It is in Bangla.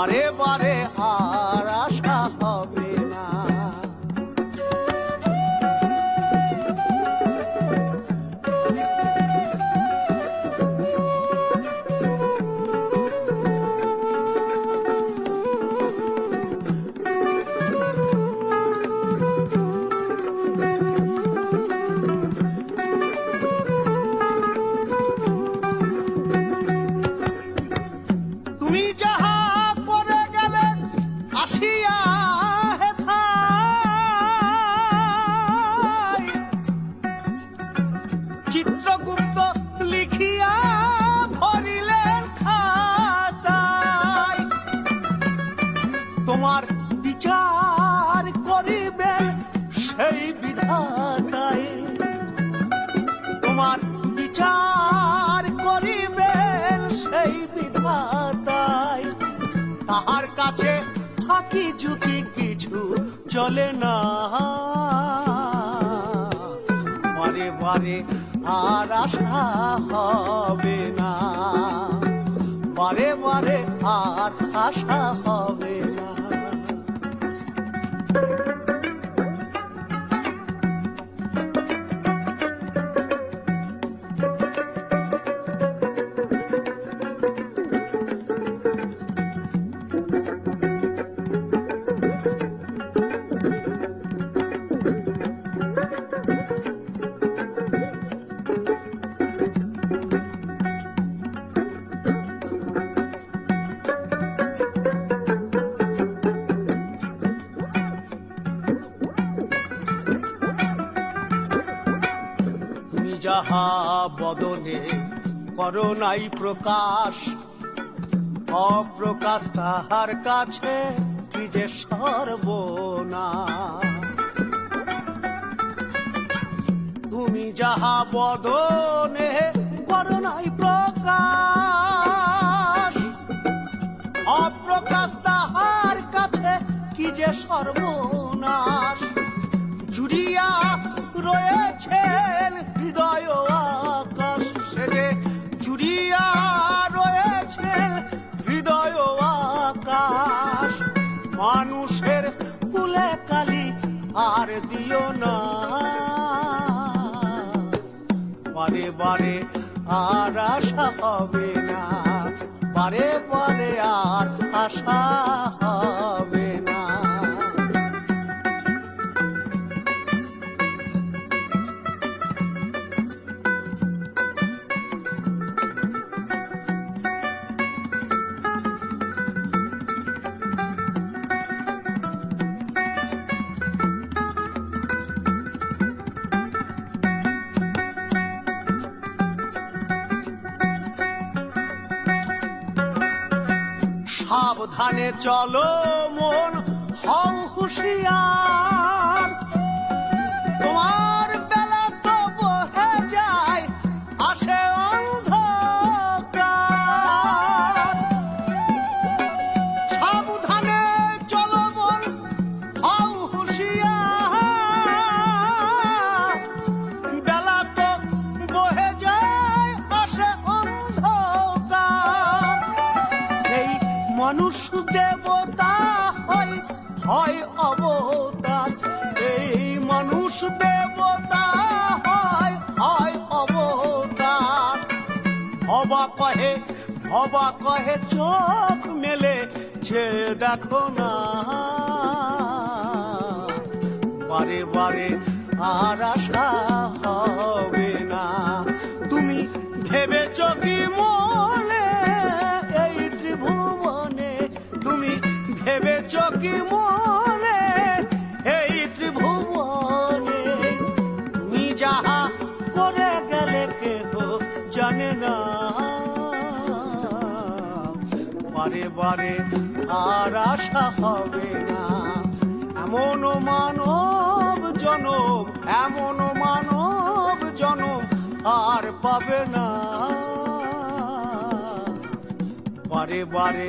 বারে বারে আর আশা হবে না। তুমি যাহা 气呀、啊！ঝুঁকি কিছু চলে না। বারে বারে আর আশা হবে না। বারে বারে আর আশা হবে না। যাহা বদনে করো নাই প্রকাশ, অপ্রকাশ তাহার কাছে কি যে সর্বনা তুমি যাহা বদনে করো নাই প্রকাশ, অপ্রকাশ তাহার কাছে কি যে সর্বনাশ। জুড়িয়া রয়েছেন আর দিও না। বারে বারে আর আশা হবে না। বারে বারে আর আশা সাবধানে চলো মন হং হুঁশিয়ার মানুষ দেবতা হয় হয় অবতার এই মানুষ দেবতা হয় হয় অবতার। হবা কহে হবা কহে, চোখ মেলে, যে দেখো না। বারে বারে আর আশা হবে না। তুমি ভেবেছ কি মনে ভেবেছ কি মনে, এই ত্রিভুবনে তুমি যাহা করে গেলে কেহ জানে না। বারে বারে আর আশা হবে না। এমন মানব জনম, এমন মানব জনম আর পাবে না। বারে বারে